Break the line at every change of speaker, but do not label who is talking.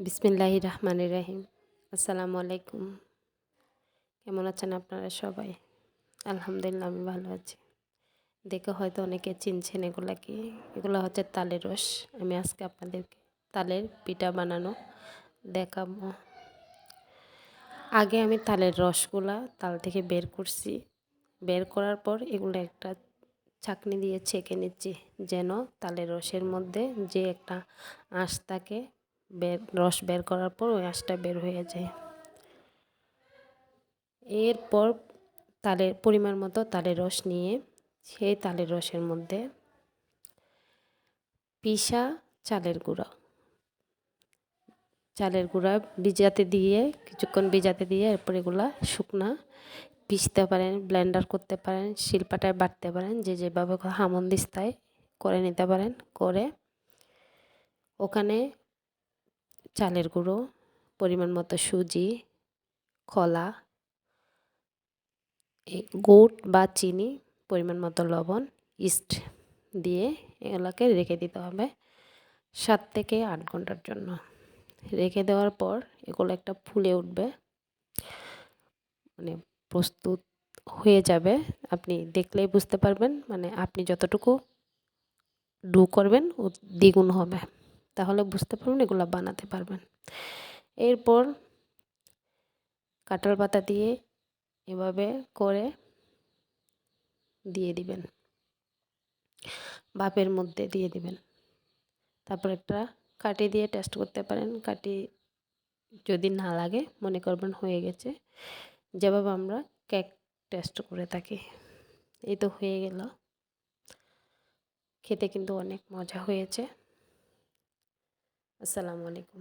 বিসমিল্লাহি রহমান রাহিম। আসসালামু আলাইকুম। কেমন আছেন আপনারা সবাই? আলহামদুলিল্লাহ, আমি ভালো আছি। দেখে হয়তো অনেকে চিনছেন এগুলা কি এগুলো হচ্ছে তালের রস। আমি আজকে আপনাদেরকে তালের পিঠা বানানো দেখাবো। আগে আমি তালের রসগুলা তাল থেকে বের করছি। বের করার পর এগুলো একটা চাকনি দিয়ে ছেঁকে নিচ্ছি, যেন তালের রসের মধ্যে যে একটা আঁশ থাকে বের, রস বের করার পর ওই আঁশটা বের হয়ে যায়। এরপর তালের, পরিমাণ মতো তালের রস নিয়ে সেই তালের রসের মধ্যে পিসা চালের গুঁড়া। চালের গুঁড়া ভিজাতে দিয়ে, কিছুক্ষণ ভিজাতে দিয়ে এরপর এগুলা শুকনা পিসতে পারেন, ব্লেন্ডার করতে পারেন, শিলপাটায় বাটতে পারেন, যে যেভাবে হামন দিস্তায় করে নিতে পারেন, করে ওখানে চালের গুঁড়ো, পরিমাণ মতো সুজি কলা গুড় বা চিনি, পরিমাণ মতো লবণ, ইস্ট দিয়ে এগুলোকে রেখে দিতে হবে সাত থেকে আট ঘণ্টার জন্য। রেখে দেওয়ার পর এগুলো একটা ফুলে উঠবে মানে প্রস্তুত হয়ে যাবে। আপনি দেখলেই বুঝতে পারবেন মানে আপনি যতটুকু ডু করবেন দ্বিগুণ হবে। তাহলে বুঝতে পারবেন, এগুলো বানাতে পারবেন। এরপর কাঁঠাল পাতা দিয়ে এভাবে করে দিয়ে দিবেন। বাপের মধ্যে দিয়ে দিবেন। তারপর একটা কাটি দিয়ে টেস্ট করতে পারেন। কাটি যদি না লাগে, মনে করবেন হয়ে গেছে। যেভাবে আমরা কেক টেস্ট করে থাকি। এই তো হয়ে গেল। খেতে কিন্তু অনেক মজা হয়েছে। আসসালামু আলাইকুম